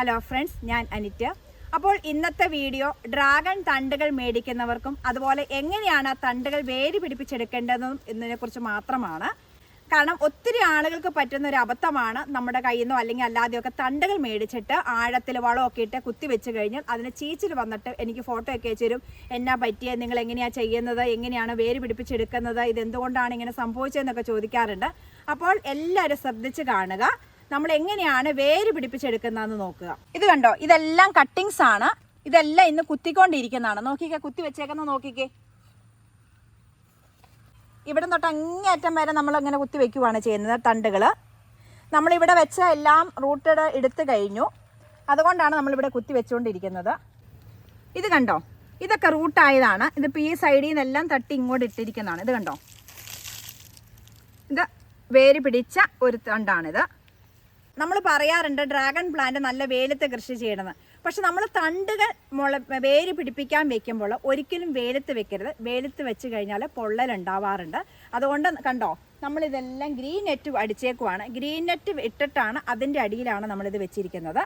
Hello friends ഞാൻ അനിറ്റ്. അപ്പോൾ ഇന്നത്തെ വീഡിയോ ഡ്രാഗൺ തണ്ടുകൾ മേടിക്കുന്നവർക്കും അതുപോലെ എങ്ങനെയാണ് തണ്ടുകൾ വേര് പിടിപ്പിച്ചെടുക്കേണ്ടതെന്നും എന്നതിനെക്കുറിച്ച് മാത്രമാണ്. കാരണം ഒത്തിരി ആളുകൾക്ക് പറ്റുന്ന ഒരു അബദ്ധമാണ് നമ്മുടെ കയ്യിൽ നിന്നോ അല്ലെങ്കിൽ അല്ലാതെയൊക്കെ തണ്ടുകൾ മേടിച്ചിട്ട് ആഴത്തിൽ വളമൊക്കെ ഇട്ട് കുത്തി വെച്ച് കഴിഞ്ഞാൽ അതിന് ചീച്ചിൽ വന്നിട്ട് എനിക്ക് ഫോട്ടോ ഒക്കെ അയച്ചു തരും. എന്നാ പറ്റിയ? നിങ്ങൾ എങ്ങനെയാണ് ചെയ്യുന്നത്? എങ്ങനെയാണ് വേര് പിടിപ്പിച്ചെടുക്കുന്നത്? ഇതെന്തുകൊണ്ടാണ് ഇങ്ങനെ സംഭവിച്ചതെന്നൊക്കെ ചോദിക്കാറുണ്ട്. അപ്പോൾ എല്ലാവരും ശ്രദ്ധിച്ച് കാണുക. നമ്മൾ എങ്ങനെയാണ് വേര് പിടിപ്പിച്ചെടുക്കുന്നതെന്ന് നോക്കുക. ഇത് കണ്ടോ? ഇതെല്ലാം കട്ടിങ്സ് ആണ്. ഇതെല്ലാം ഇന്ന് കുത്തിക്കൊണ്ടിരിക്കുന്നതാണ്. നോക്കിക്കേ കുത്തി വെച്ചേക്കുന്ന നോക്കിക്കേ. ഇവിടെ തൊട്ട് അങ്ങേയറ്റം വരെ നമ്മൾ ഇങ്ങനെ കുത്തി വെക്കുവാണ് ചെയ്യുന്നത് തണ്ടുകൾ നമ്മളിവിടെ വെച്ച എല്ലാം റൂട്ടഡ് എടുത്തു കഴിഞ്ഞു. അതുകൊണ്ടാണ് നമ്മളിവിടെ കുത്തി വെച്ചുകൊണ്ടിരിക്കുന്നത് ഇത് കണ്ടോ? ഇതൊക്കെ റൂട്ടായതാണ് ഇതിപ്പോൾ ഈ സൈഡിൽ നിന്നെല്ലാം തട്ടി ഇങ്ങോട്ട് ഇട്ടിരിക്കുന്നതാണ്. ഇത് കണ്ടോ? ഇത് വേര് പിടിച്ച ഒരു തണ്ടാണിത്. നമ്മൾ പറയാറുണ്ട് ഡ്രാഗൺ പ്ലാന്റ് നല്ല വെയിലത്ത് കൃഷി ചെയ്യണമെന്ന്. പക്ഷെ നമ്മൾ തണ്ടുകൾ മുള വേര് പിടിപ്പിക്കാൻ വെക്കുമ്പോൾ ഒരിക്കലും വേലത്ത് വെക്കരുത്. വേലത്ത് വെച്ച് കഴിഞ്ഞാൽ പൊള്ളലുണ്ടാവാറുണ്ട് അതുകൊണ്ട് കണ്ടോ നമ്മളിതെല്ലാം ഗ്രീൻ നെറ്റ് അടിച്ചേക്കുവാണ്. ഗ്രീൻ നെറ്റ് ഇട്ടിട്ടാണ് അതിന്റെ അടിയിലാണ് നമ്മളിത് വെച്ചിരിക്കുന്നത്.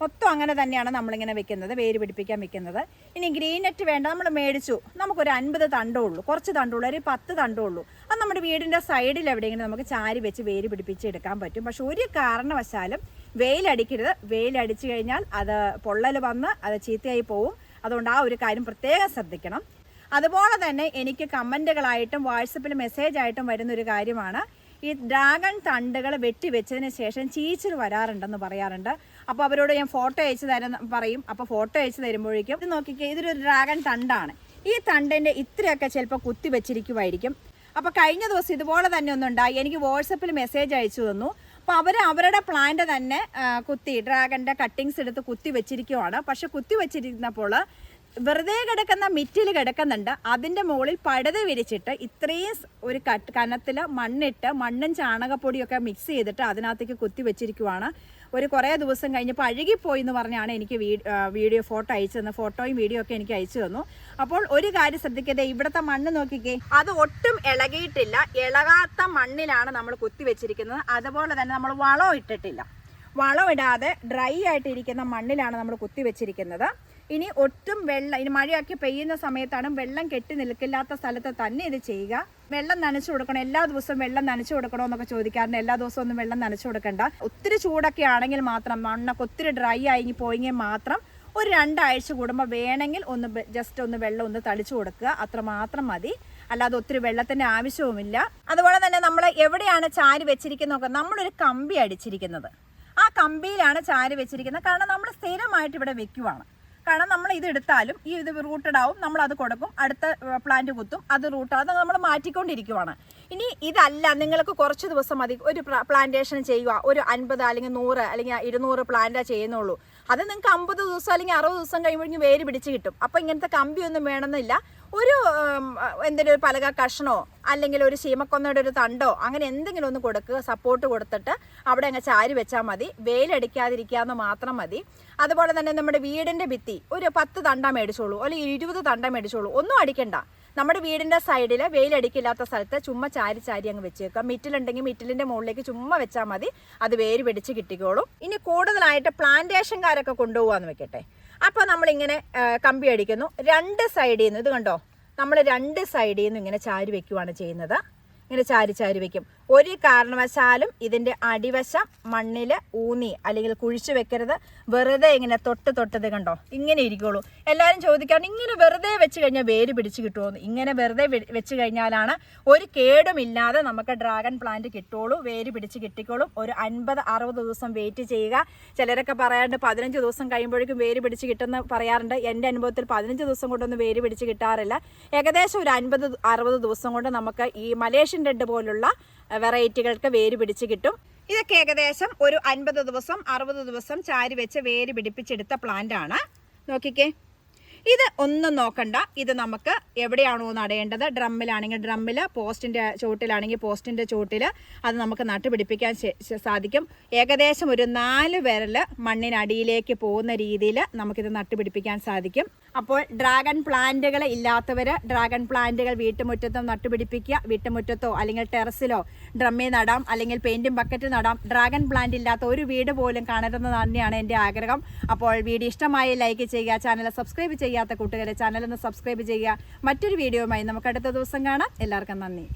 മൊത്തം അങ്ങനെ തന്നെയാണ് നമ്മളിങ്ങനെ വെക്കുന്നത് വേര് പിടിപ്പിക്കാൻ വെക്കുന്നത്. ഇനി ഗ്രീൻ നെറ്റ് വേണ്ട നമ്മൾ മേടിച്ചു. നമുക്കൊരു അൻപത് തണ്ടേ ഉള്ളൂ കുറച്ച് തണ്ടുള്ളൂ ഒരു പത്ത് തണ്ടേ ഉള്ളൂ. അത് നമ്മുടെ വീടിന്റെ സൈഡിൽ എവിടെയെങ്കിലും നമുക്ക് ചാരി വെച്ച് വേര് പിടിപ്പിച്ച് എടുക്കാൻ പറ്റും. പക്ഷെ ഒരു കാരണവശാലും വെയിലടിക്കരുത്. വെയിലടിച്ചു കഴിഞ്ഞാൽ അത് പൊള്ളൽ വന്ന് അത് ചീത്തയായി പോവും. അതുകൊണ്ട് ആ ഒരു കാര്യം പ്രത്യേകം ശ്രദ്ധിക്കണം. അതുപോലെ തന്നെ എനിക്ക് കമന്റുകളായിട്ടും വാട്സപ്പിൽ മെസ്സേജ് ആയിട്ടും വരുന്നൊരു കാര്യമാണ്. ഈ ഡ്രാഗൺ തണ്ടുകൾ വെട്ടി വെച്ചതിന് ശേഷം ചീച്ചിൽ വരാറുണ്ടെന്ന് പറയാറുണ്ട്. അപ്പോൾ അവരോട് ഞാൻ ഫോട്ടോ അയച്ചു തരാൻ പറയും. അപ്പോൾ ഫോട്ടോ അയച്ചു തരുമ്പോഴേക്കും ഇത് നോക്കിക്കേ ഇതൊരു ഡ്രാഗൺ തണ്ടാണ്. ഈ തണ്ടിന്റെ ഇത്രയൊക്കെ ചിലപ്പോൾ കുത്തി വെച്ചിരിക്കുമായിരിക്കും അപ്പോൾ കഴിഞ്ഞ ദിവസം ഇതുപോലെ തന്നെ ഒന്നുണ്ടായി എനിക്ക് വാട്സപ്പിൽ മെസ്സേജ് അയച്ചു തന്നു. അപ്പോൾ അവർ അവരുടെ പ്ലാന്റ് തന്നെ കുത്തി ഡ്രാഗന്റെ കട്ടിങ്സ് എടുത്ത് കുത്തി വെച്ചിരിക്കുവാണ്. പക്ഷെ കുത്തി വെച്ചിരുന്നപ്പോൾ വെറുതെ കിടക്കുന്ന മിറ്റിൽ കിടക്കുന്നുണ്ട്. അതിന്റെ മുകളിൽ പടുത വിരിച്ചിട്ട് ഇത്രയും ഒരു കനത്തിൽ മണ്ണിട്ട് മണ്ണും ചാണകപ്പൊടിയൊക്കെ മിക്സ് ചെയ്തിട്ട് അതിനകത്തേക്ക് കുത്തി വെച്ചിരിക്കുവാണ്. ഒരു കുറേ ദിവസം കഴിഞ്ഞപ്പോൾ അഴുകിപ്പോയി എന്ന് പറഞ്ഞാണ് എനിക്ക് വീഡിയോ ഫോട്ടോ അയച്ചു തന്നത്. ഫോട്ടോയും വീഡിയോ ഒക്കെ എനിക്ക് അയച്ചു തന്നു. അപ്പോൾ ഒരു കാര്യം ശ്രദ്ധിക്കതേ ഇവിടുത്തെ മണ്ണ് നോക്കിക്കേ. അത് ഒട്ടും ഇളകിയിട്ടില്ല. ഇളകാത്ത മണ്ണിലാണ് നമ്മൾ കുത്തി വെച്ചിരിക്കുന്നത്. അതുപോലെ തന്നെ നമ്മൾ വളം ഇട്ടിട്ടില്ല. വളം ഇടാതെ ഡ്രൈ ആയിട്ടിരിക്കുന്ന മണ്ണിലാണ് നമ്മൾ കുത്തി വെച്ചിരിക്കുന്നത്. ഇനി ഒട്ടും വെള്ളം ഇനി മഴയൊക്കെ പെയ്യുന്ന സമയത്താണ് വെള്ളം കെട്ടി നിൽക്കില്ലാത്ത സ്ഥലത്ത് തന്നെ ഇത് ചെയ്യുക. വെള്ളം നനച്ചു കൊടുക്കണം എല്ലാ ദിവസവും വെള്ളം നനച്ചു കൊടുക്കണോ എന്നൊക്കെ ചോദിക്കാറുണ്ട്. എല്ലാ ദിവസവും ഒന്നും വെള്ളം നനച്ചു കൊടുക്കണ്ട. ഒത്തിരി ചൂടൊക്കെ ആണെങ്കിൽ മാത്രം മണ്ണൊക്കെ ഒത്തിരി ഡ്രൈ ആയി പോയെങ്കിൽ മാത്രം ഒരു രണ്ടാഴ്ച കൂടുമ്പോൾ വേണമെങ്കിൽ ഒന്ന് ജസ്റ്റ് ഒന്ന് വെള്ളം ഒന്ന് തളിച്ചു കൊടുക്കുക. അത്ര മാത്രം മതി. അല്ലാതെ ഒത്തിരി വെള്ളത്തിന്റെ ആവശ്യവുമില്ല. അതുപോലെ തന്നെ നമ്മൾ എവിടെയാണ് ചാരി വെച്ചിരിക്കുന്നതൊക്കെ നമ്മളൊരു കമ്പി അടിച്ചിരിക്കുന്നത്. ആ കമ്പിയിലാണ് ചാരി വെച്ചിരിക്കുന്നത്. കാരണം നമ്മൾ സ്ഥിരമായിട്ട് ഇവിടെ വെക്കുവാണ്. കാരണം നമ്മൾ ഇത് എടുത്താലും ഈ ഇത് റൂട്ടഡ് ആവും നമ്മൾ അത് കൊടുക്കും അടുത്ത പ്ലാന്റ് കുത്തും അത് റൂട്ട് അത് നമ്മൾ മാറ്റിക്കൊണ്ടിരിക്കുവാണ്. ഇനി ഇതല്ല നിങ്ങൾക്ക് കുറച്ച് ദിവസം മതി ഒരു പ്ലാന്റേഷൻ ചെയ്യുക ഒരു അൻപത് അല്ലെങ്കിൽ നൂറ് അല്ലെങ്കിൽ ഇരുന്നൂറ് പ്ലാന്റാ ചെയ്യുന്നുള്ളൂ. അത് നിങ്ങൾക്ക് അമ്പത് ദിവസം അല്ലെങ്കിൽ അറുപത് ദിവസം കഴിയുമ്പോഴേക്കും വേര് പിടിച്ച് കിട്ടും. അപ്പോൾ ഇങ്ങനത്തെ കമ്പിയൊന്നും വേണമെന്നില്ല. ഒരു എന്തെങ്കിലും ഒരു പലക കഷ്ണോ അല്ലെങ്കിൽ ഒരു ശീമക്കൊന്നയുടെ ഒരു തണ്ടോ അങ്ങനെ എന്തെങ്കിലും ഒന്ന് കൊടുക്കുക സപ്പോർട്ട് കൊടുത്തിട്ട് അവിടെ അങ്ങ് ചാരി വെച്ചാൽ മതി. വെയിലടിക്കാതിരിക്കാന്ന് മാത്രം മതി. അതുപോലെ തന്നെ നമ്മുടെ വീടിന്റെ ഭിത്തി ഒരു പത്ത് തണ്ട മേടിച്ചോളൂ അല്ലെങ്കിൽ ഇരുപത് തണ്ട മേടിച്ചോളൂ ഒന്നും അടിക്കണ്ട. നമ്മുടെ വീടിന്റെ സൈഡിൽ വെയിലടിക്കില്ലാത്ത സ്ഥലത്ത് ചുമ്മാ ചാരി ചാരി അങ്ങ് വെച്ചേക്കുക. മിറ്റിലുണ്ടെങ്കിൽ മിറ്റിലിന്റെ മുകളിലേക്ക് ചുമ്മാ വെച്ചാൽ മതി. അത് വേര് പിടിച്ച് കിട്ടിക്കോളും. ഇനി കൂടുതലായിട്ട് പ്ലാന്റേഷൻകാരൊക്കെ കൊണ്ടുപോകാമെന്ന് വെക്കട്ടെ. അപ്പോൾ നമ്മളിങ്ങനെ കമ്പി അടിക്കുന്നു. രണ്ട് സൈഡിൽ നിന്ന് ഇത് കണ്ടോ? നമ്മൾ രണ്ട് സൈഡിൽ നിന്ന് ഇങ്ങനെ ചാരി വെക്കുവാണ് ചെയ്യുന്നത്. ഇങ്ങനെ ചാരി ചാരി വെക്കും. ഒരു കാരണവശാലും ഇതിന്റെ അടിവശം മണ്ണിൽ ഊന്നി അല്ലെങ്കിൽ കുഴിച്ചു വെക്കരുത്. വെറുതെ ഇങ്ങനെ തൊട്ട് തൊട്ടത് കണ്ടോ? ഇങ്ങനെ ഇരിക്കുള്ളൂ. എല്ലാവരും ചോദിക്കാറുണ്ട് ഇങ്ങനെ വെറുതെ വെച്ച് കഴിഞ്ഞാൽ വേര് പിടിച്ച് കിട്ടുമോ ഇങ്ങനെ വെറുതെ വെച്ച് കഴിഞ്ഞാലാണ് ഒരു കേടുമില്ലാതെ നമുക്ക് ഡ്രാഗൺ പ്ലാന്റ് കിട്ടുള്ളൂ വേര് പിടിച്ച് കിട്ടിക്കോളും. ഒരു അൻപത് അറുപത് ദിവസം വെയിറ്റ് ചെയ്യുക. ചിലരൊക്കെ പറയാറുണ്ട് പതിനഞ്ച് ദിവസം കഴിയുമ്പോഴേക്കും വേര് പിടിച്ച് കിട്ടുന്ന പറയാറുണ്ട്. എന്റെ അനുഭവത്തിൽ പതിനഞ്ച് ദിവസം കൊണ്ടൊന്നും വേര് പിടിച്ച് കിട്ടാറില്ല. ഏകദേശം ഒരു അൻപത് അറുപത് ദിവസം കൊണ്ട് നമുക്ക് ഈ മലേഷ്യൻ റെഡ് പോലുള്ള വെറൈറ്റികൾക്ക് വേര് പിടിച്ച് കിട്ടും. ഇതൊക്കെ ഏകദേശം ഒരു അൻപത് ദിവസം അറുപത് ദിവസം ചാരി വെച്ച് വേര് പിടിപ്പിച്ചെടുത്ത പ്ലാന്റ് ആണ്. നോക്കിക്കേ. ഇത് ഒന്നും നോക്കണ്ട. ഇത് നമുക്ക് എവിടെയാണോ നടേണ്ടത്? ഡ്രമ്മിലാണെങ്കിൽ ഡ്രമ്മിൽ പോസ്റ്റിന്റെ ചുവട്ടിലാണെങ്കിൽ പോസ്റ്റിന്റെ ചുവട്ടിൽ അത് നമുക്ക് നട്ടുപിടിപ്പിക്കാൻ സാധിക്കും. ഏകദേശം ഒരു നാല് വിരൽ മണ്ണിനടിയിലേക്ക് പോകുന്ന രീതിയിൽ നമുക്കിത് നട്ടുപിടിപ്പിക്കാൻ സാധിക്കും. അപ്പോൾ ഡ്രാഗൺ പ്ലാന്റുകൾ ഇല്ലാത്തവർ ഡ്രാഗൺ പ്ലാന്റുകൾ വീട്ടുമുറ്റത്തോ നട്ടുപിടിപ്പിക്കുക വീട്ടുമുറ്റത്തോ അല്ലെങ്കിൽ ടെറസിലോ ഡ്രമ്മേ നടാം അല്ലെങ്കിൽ പെയിന്റും ബക്കറ്റ് നടാം. ഡ്രാഗൺ പ്ലാന്റ് ഇല്ലാത്ത ഒരു വീട് പോലും കാണരുതെന്ന് തന്നെയാണ് എന്റെ ആഗ്രഹം. അപ്പോൾ വീഡിയോ ഇഷ്ടമായി ലൈക്ക് ചെയ്യുക ചാനൽ സബ്സ്ക്രൈബ് ചെയ്യാത്ത കൂട്ടുകാരെ ചാനലൊന്ന് സബ്സ്ക്രൈബ് ചെയ്യുക. മറ്റൊരു വീഡിയോയുമായി നമുക്ക് അടുത്ത ദിവസം കാണാം. എല്ലാവർക്കും നന്ദി.